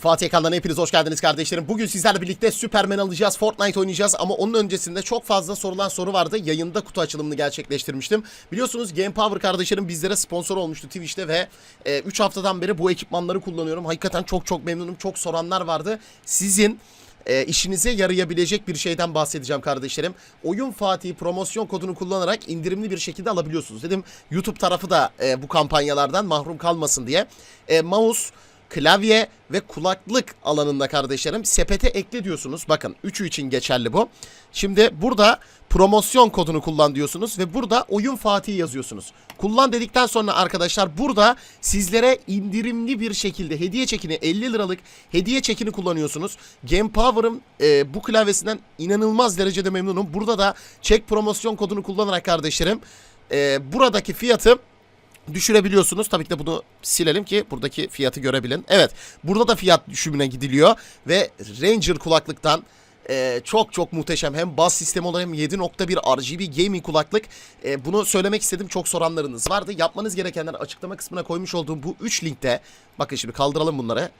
Fatih Ekan'dan hepiniz hoş geldiniz kardeşlerim. Bugün sizlerle birlikte Superman alacağız, Fortnite oynayacağız ama onun öncesinde çok fazla sorulan soru vardı. Yayında kutu açılımını gerçekleştirmiştim. Biliyorsunuz Game Power kardeşlerim bizlere sponsor olmuştu Twitch'te ve 3 haftadan beri bu ekipmanları kullanıyorum. Hakikaten çok çok memnunum. Çok soranlar vardı. Sizin e, işinize yarayabilecek bir şeyden bahsedeceğim kardeşlerim. Oyun Fatih promosyon kodunu kullanarak indirimli bir şekilde alabiliyorsunuz. Dedim YouTube tarafı da e, bu kampanyalardan mahrum kalmasın diye. E, mouse klavye ve kulaklık alanında kardeşlerim sepete ekle diyorsunuz. Bakın üçü için geçerli bu. Şimdi burada promosyon kodunu kullan diyorsunuz ve burada oyun Fatih yazıyorsunuz. Kullan dedikten sonra arkadaşlar burada sizlere indirimli bir şekilde hediye çekini 50 liralık hediye çekini kullanıyorsunuz. Game Power'ım e, bu klavyesinden inanılmaz derecede memnunum. Burada da çek promosyon kodunu kullanarak kardeşlerim e, buradaki fiyatı düşürebiliyorsunuz. Tabii ki de bunu silelim ki buradaki fiyatı görebilin. Evet burada da fiyat düşümüne gidiliyor ve Ranger kulaklıktan e, çok çok muhteşem hem bas sistemi olarak hem 7.1 RGB gaming kulaklık E, bunu söylemek istedim çok soranlarınız vardı. Yapmanız gerekenler açıklama kısmına koymuş olduğum bu 3 linkte bakın şimdi kaldıralım bunları.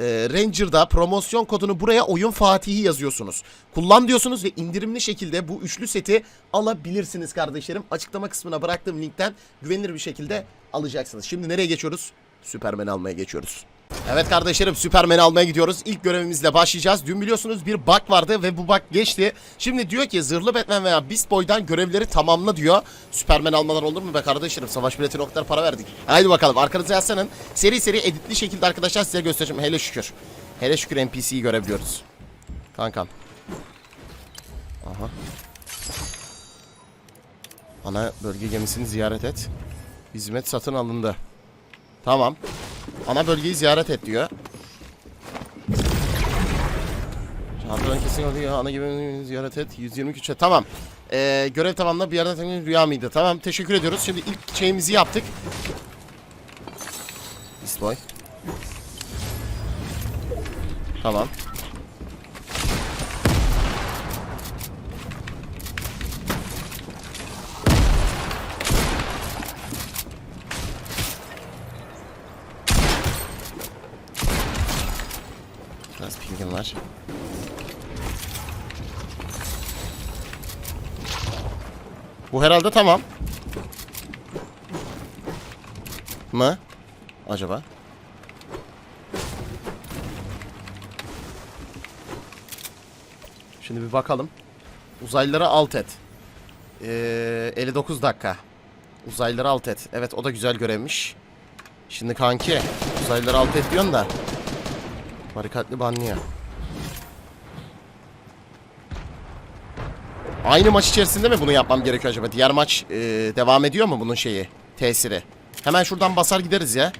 E, Ranger'da promosyon kodunu buraya oyun Fatih'i yazıyorsunuz. Kullan diyorsunuz ve indirimli şekilde bu üçlü seti alabilirsiniz kardeşlerim. Açıklama kısmına bıraktığım linkten güvenilir bir şekilde alacaksınız. Şimdi nereye geçiyoruz? Superman almaya geçiyoruz. Evet kardeşlerim Superman almaya gidiyoruz. İlk görevimizle başlayacağız. Dün biliyorsunuz bir bug vardı ve bu bug geçti. Şimdi diyor ki zırhlı Batman veya Beast Boy'dan görevleri tamamla diyor. Superman almalar olur mu be kardeşlerim? Savaş bileti noktalar para verdik. Haydi bakalım arkanıza yazsanın. Seri seri editli şekilde arkadaşlar size göstereceğim. Hele şükür. Hele şükür NPC'yi görebiliyoruz. Kankam. Aha. Ana bölge gemisini ziyaret et. Hizmet satın alındı. Tamam. Ana bölgeyi ziyaret et diyor. Çarpıdan kesin oluyor. Ana gibi ziyaret et. 120 küçük. Tamam. Ee, görev tamamla bir yerden tanıdığın rüya mıydı? Tamam. Teşekkür ediyoruz. Şimdi ilk şeyimizi yaptık. This boy. Tamam. Var. Bu herhalde tamam. Mı? Acaba? Şimdi bir bakalım. Uzaylıları alt et. Ee, 59 dakika. Uzaylıları alt et. Evet o da güzel görevmiş. Şimdi kanki uzaylıları alt et diyorsun da. Barikatlı banlıyor. Aynı maç içerisinde mi bunu yapmam gerekiyor acaba? Diğer maç e, devam ediyor mu bunun şeyi? Tesiri. Hemen şuradan basar gideriz ya.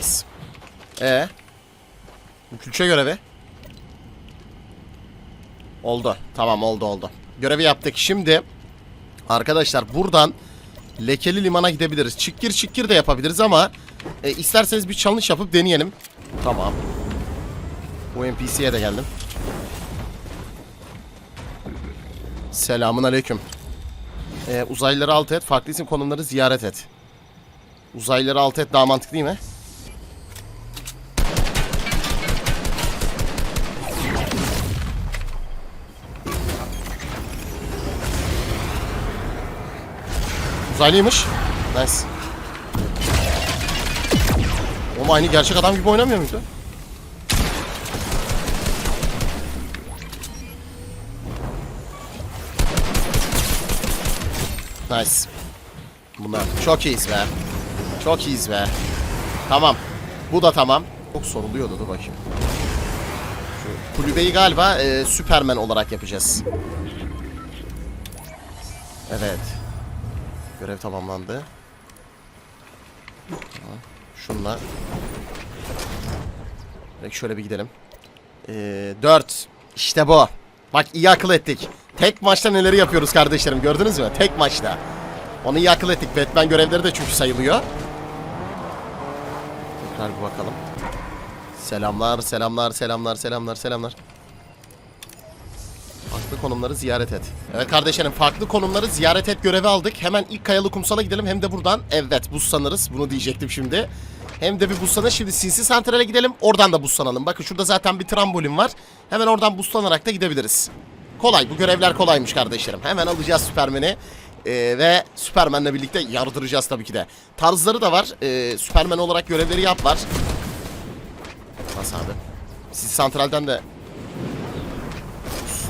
Nice. Ee? Bu külçe görevi. Oldu. Tamam oldu oldu. Görevi yaptık. Şimdi arkadaşlar buradan Lekeli Liman'a gidebiliriz. Çıkkir çıkkir de yapabiliriz ama e, isterseniz bir challenge yapıp deneyelim. Tamam. Bu NPC'ye de geldim. Selamun aleyküm. Ee, uzaylıları alt et, farklı isim konumları ziyaret et. Uzaylıları alt et daha mantıklı değil mi? Uzaylıymış. Nice. Oğlum aynı gerçek adam gibi oynamıyor muydu? Nice. Bunlar çok iyiyiz be. Çok iyiyiz be. Tamam. Bu da tamam. Çok soruluyordu dur bakayım. Şu kulübeyi galiba e, Superman olarak yapacağız. Evet. Görev tamamlandı. Tamam. Şunla. Direkt şöyle bir gidelim. Ee, 4. İşte bu. Bak iyi akıl ettik. Tek maçta neleri yapıyoruz kardeşlerim gördünüz mü? Tek maçta. Onu iyi akıl ettik. Batman görevleri de çünkü sayılıyor. Tekrar bir bakalım. Selamlar, selamlar, selamlar, selamlar, selamlar. Farklı konumları ziyaret et. Evet kardeşlerim farklı konumları ziyaret et görevi aldık. Hemen ilk kayalı kumsala gidelim hem de buradan evet buzlanırız. Bunu diyecektim şimdi. Hem de bir buzlanır. Şimdi sinsi santrale gidelim. Oradan da buzlanalım. Bakın şurada zaten bir trambolin var. Hemen oradan buzlanarak da gidebiliriz. Kolay. Bu görevler kolaymış kardeşlerim. Hemen alacağız Süpermen'i. Ee, ve Süpermen'le birlikte yardıracağız tabii ki de. Tarzları da var. Ee, Süpermen olarak görevleri yap var. Nasıl abi? Siz santralden de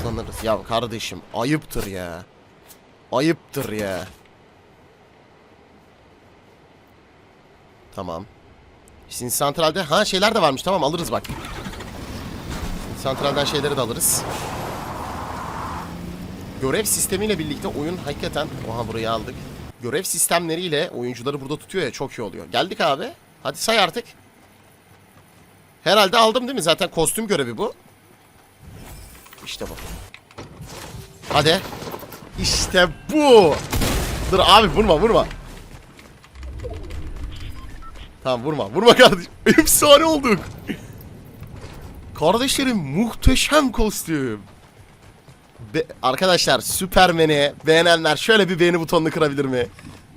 Uslanırız. Ya kardeşim ayıptır ya. Ayıptır ya. Tamam. Şimdi santralde ha şeyler de varmış tamam alırız bak. Şimdi santralden şeyleri de alırız. Görev sistemiyle birlikte oyun hakikaten oha burayı aldık. Görev sistemleriyle oyuncuları burada tutuyor ya çok iyi oluyor. Geldik abi. Hadi say artık. Herhalde aldım değil mi? Zaten kostüm görevi bu. İşte bu. Hadi. İşte bu. Dur abi vurma vurma. Tamam vurma. Vurma kardeşim. Efsane olduk. Kardeşlerim muhteşem kostüm. Be- Arkadaşlar Süpermen'i beğenenler şöyle bir beğeni butonunu kırabilir mi?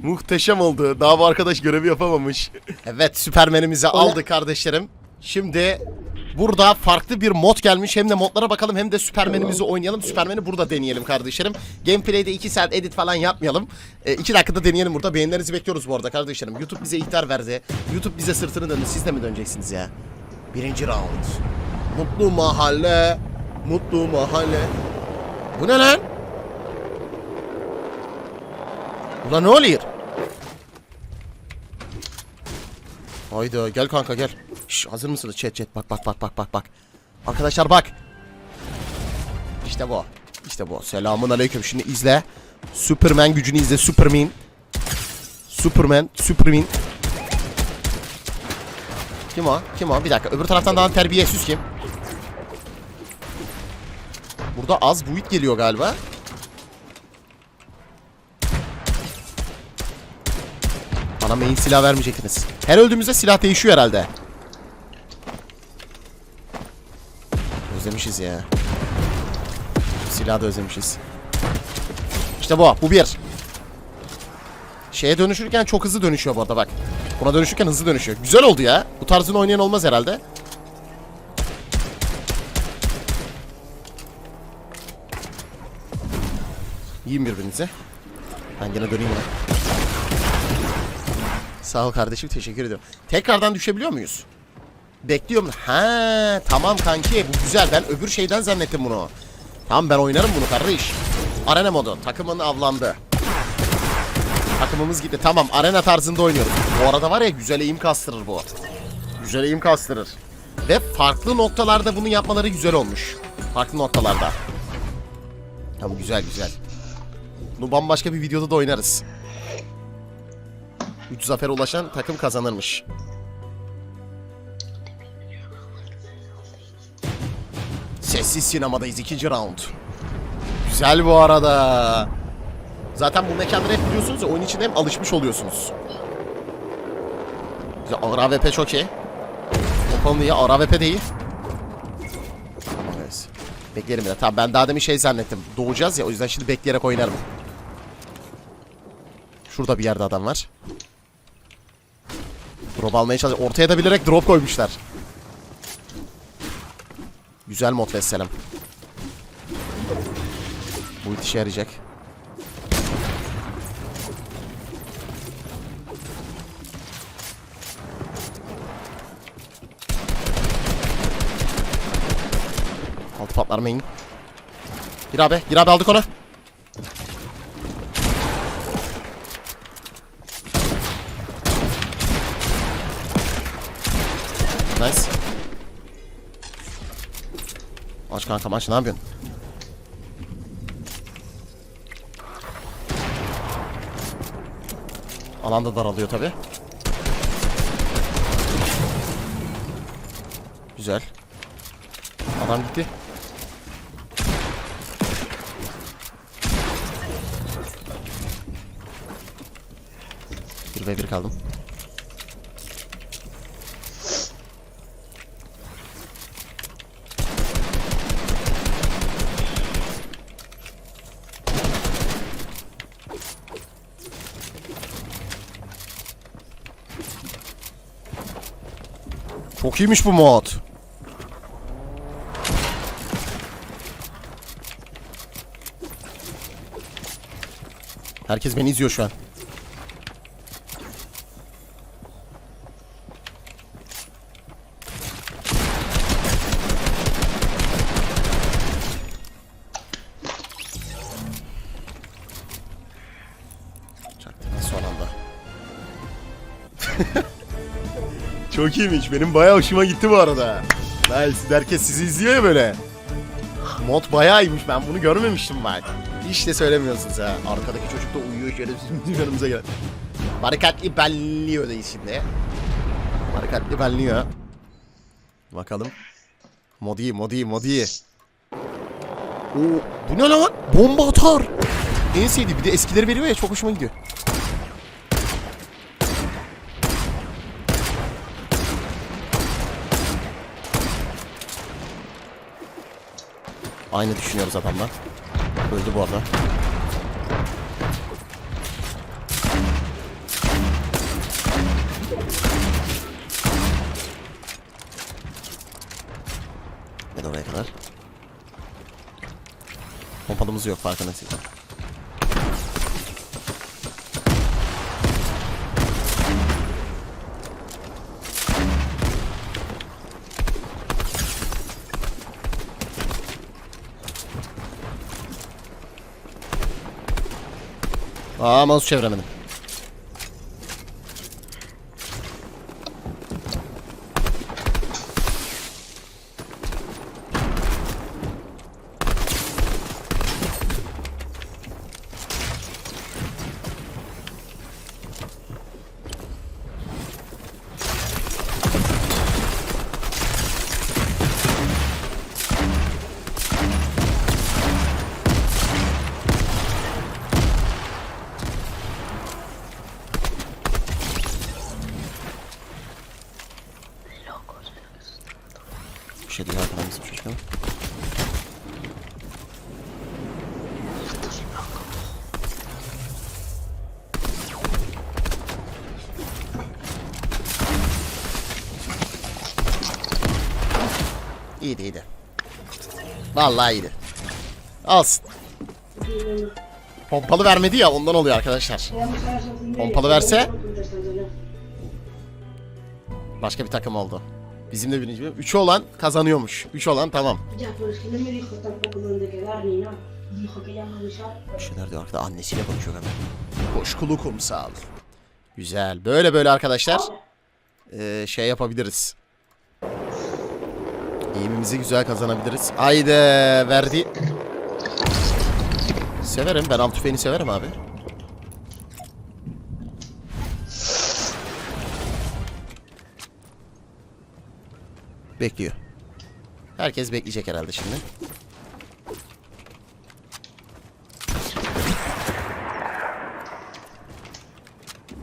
Muhteşem oldu. Daha bu arkadaş görevi yapamamış. evet Süpermen'imizi aldık kardeşlerim. Şimdi burada farklı bir mod gelmiş. Hem de modlara bakalım hem de Süpermen'imizi oynayalım. Süpermen'i burada deneyelim kardeşlerim. Gameplay'de 2 saat edit falan yapmayalım. 2 dakikada deneyelim burada. Beğenilerinizi bekliyoruz bu arada kardeşlerim. YouTube bize ihtar verdi. YouTube bize sırtını döndü. Siz de mi döneceksiniz ya? Birinci round. Mutlu mahalle. Mutlu mahalle. Bu ne lan? Ulan ne oluyor? Hayda gel kanka gel. Şş, hazır mısınız chat chat bak bak bak bak bak bak. Arkadaşlar bak. İşte bu. İşte bu. Selamun aleyküm. Şimdi izle. Superman gücünü izle. Superman. Superman. Superman. Kim o? Kim o? Bir dakika. Öbür taraftan daha terbiyesiz kim? Burada az buit geliyor galiba. Bana main silah vermeyecektiniz. Her öldüğümüzde silah değişiyor herhalde. Özlemişiz ya. Silahı da özlemişiz. İşte bu. Bu bir. Şeye dönüşürken çok hızlı dönüşüyor bu arada bak. Buna dönüşürken hızlı dönüşüyor. Güzel oldu ya. Bu tarzını oynayan olmaz herhalde. Yiyin birbirinize. Ben gene döneyim ona. Sağ ol kardeşim teşekkür ediyorum. Tekrardan düşebiliyor muyuz? Bekliyorum. Ha tamam kanki bu güzel. Ben öbür şeyden zannettim bunu. Tamam ben oynarım bunu kardeş. Arena modu. Takımın avlandı. Takımımız gitti. Tamam arena tarzında oynuyoruz. Bu arada var ya güzel eğim kastırır bu. Güzel eğim kastırır. Ve farklı noktalarda bunu yapmaları güzel olmuş. Farklı noktalarda. Tamam güzel güzel. Bunu bambaşka bir videoda da oynarız. 3 zafere ulaşan takım kazanırmış. Sessiz sinemadayız ikinci round. Güzel bu arada. Zaten bu mekanları hep biliyorsunuz ya oyun içinde hem alışmış oluyorsunuz. Güzel ağır AWP çok iyi. Pompalı iyi ağır AWP de iyi. Evet. Bir de. Tamam ben daha demin şey zannettim. Doğacağız ya o yüzden şimdi bekleyerek oynarım. Şurada bir yerde adam var. Drop almaya çalışıyor. Ortaya da bilerek drop koymuşlar. Güzel mod vesselam. Bu işe yarayacak. Altı patlar main. Gir abi. Gir abi aldık onu. Nice. Aç kanka aç ne yapıyorsun? Alan da daralıyor tabi. Güzel. Adam gitti. Bir ve bir kaldım. Çok iyiymiş bu mod. Herkes beni izliyor şu an. Çok iyiymiş. Benim bayağı hoşuma gitti bu arada. Nice. Herkes sizi izliyor ya böyle. Mod bayağı iyiymiş. Ben bunu görmemiştim bak. Hiç de söylemiyorsunuz ha. Arkadaki çocuk da uyuyor şerefsiz bizim yanımıza gel. Barikatli belliyor da şimdi. Barikatli belliyor. Bakalım. Mod iyi, mod iyi, mod iyi. Oo, bu ne lan? Bomba atar. En sevdiği bir de eskileri veriyor ya çok hoşuma gidiyor. Aynı düşünüyoruz adamla. Öldü bu arada. Ne oraya kadar. Pompalımız yok farkındaysanız. Aa mouse çeviremedim. Bir şey değil arkadan bizim çocuk ama. İyiydi iyiydi. Vallahi iyiydi. Alsın. Pompalı vermedi ya ondan oluyor arkadaşlar. Pompalı verse başka bir takım oldu. Bizim de birinci bölüm. Üçü olan kazanıyormuş. Üç olan tamam. Şeyler diyor arkada annesiyle konuşuyor hemen. Koşkulu kumsal. Güzel. Böyle böyle arkadaşlar eee, şey yapabiliriz. Eğimimizi güzel kazanabiliriz. Haydi verdi. Severim. Ben av tüfeğini severim abi. Bekliyor. Herkes bekleyecek herhalde şimdi.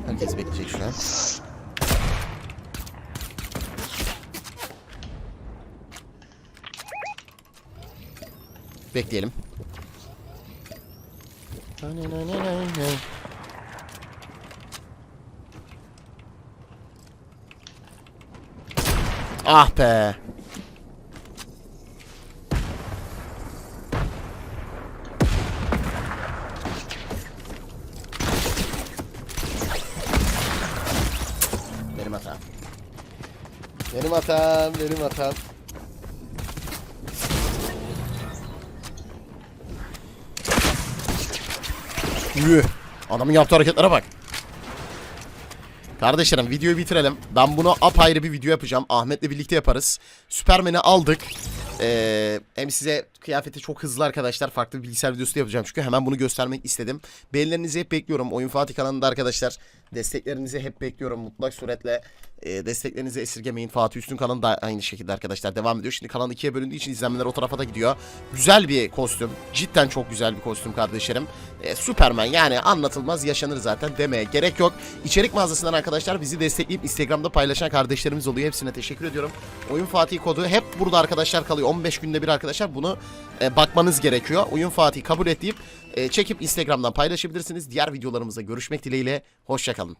Herkes bekleyecek şu an. Bekleyelim. Ah be. Benim hatam. Benim hatam, benim hatam. Üh. Adamın yaptığı hareketlere bak. Kardeşlerim videoyu bitirelim. Ben bunu apayrı bir video yapacağım. Ahmet'le birlikte yaparız. Süpermen'i aldık. Ee, hem size kıyafeti çok hızlı arkadaşlar. Farklı bir bilgisayar videosu da yapacağım çünkü hemen bunu göstermek istedim. Beğenilerinizi hep bekliyorum. Oyun Fatih kanalında arkadaşlar desteklerinizi hep bekliyorum. Mutlak suretle e, desteklerinizi esirgemeyin. Fatih Üstün kanalı da aynı şekilde arkadaşlar devam ediyor. Şimdi kanal ikiye bölündüğü için izlenmeler o tarafa da gidiyor. Güzel bir kostüm. Cidden çok güzel bir kostüm kardeşlerim. E, Superman yani anlatılmaz yaşanır zaten demeye gerek yok. İçerik mağazasından arkadaşlar bizi destekleyip Instagram'da paylaşan kardeşlerimiz oluyor. Hepsine teşekkür ediyorum. Oyun Fatih kodu hep burada arkadaşlar kalıyor. 15 günde bir arkadaşlar bunu e, bakmanız gerekiyor. Oyun Fatih kabul et deyip e, çekip Instagram'dan paylaşabilirsiniz. Diğer videolarımızda görüşmek dileğiyle. Hoşçakalın.